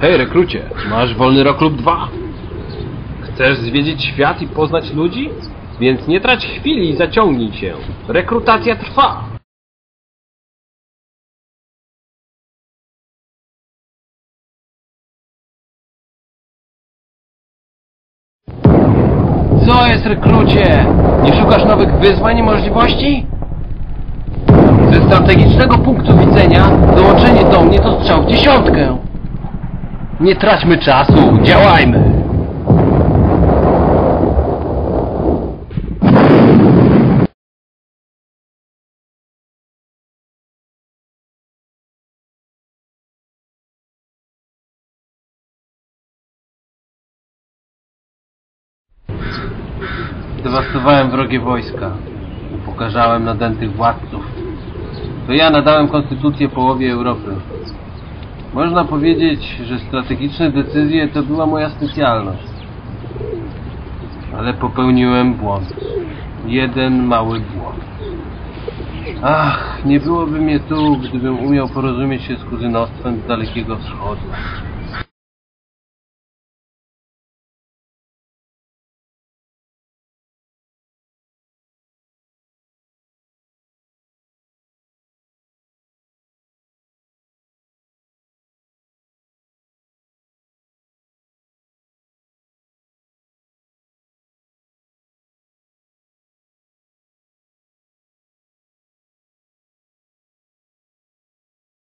Hej, rekrucie, masz wolny rok lub dwa? Chcesz zwiedzić świat i poznać ludzi? Więc nie trać chwili i zaciągnij się. Rekrutacja trwa. Co jest, rekrucie? Nie szukasz nowych wyzwań i możliwości? Ze strategicznego punktu widzenia dołączenie do mnie to strzał w dziesiątkę. Nie traćmy czasu, działajmy! Zdewastowałem wrogie wojska. Upokarzałem nadętych władców. To ja nadałem konstytucję połowie Europy. Można powiedzieć, że strategiczne decyzje to była moja specjalność. Ale popełniłem błąd. Jeden mały błąd. Ach, nie byłoby mnie tu, gdybym umiał porozumieć się z kuzynostwem z Dalekiego Wschodu.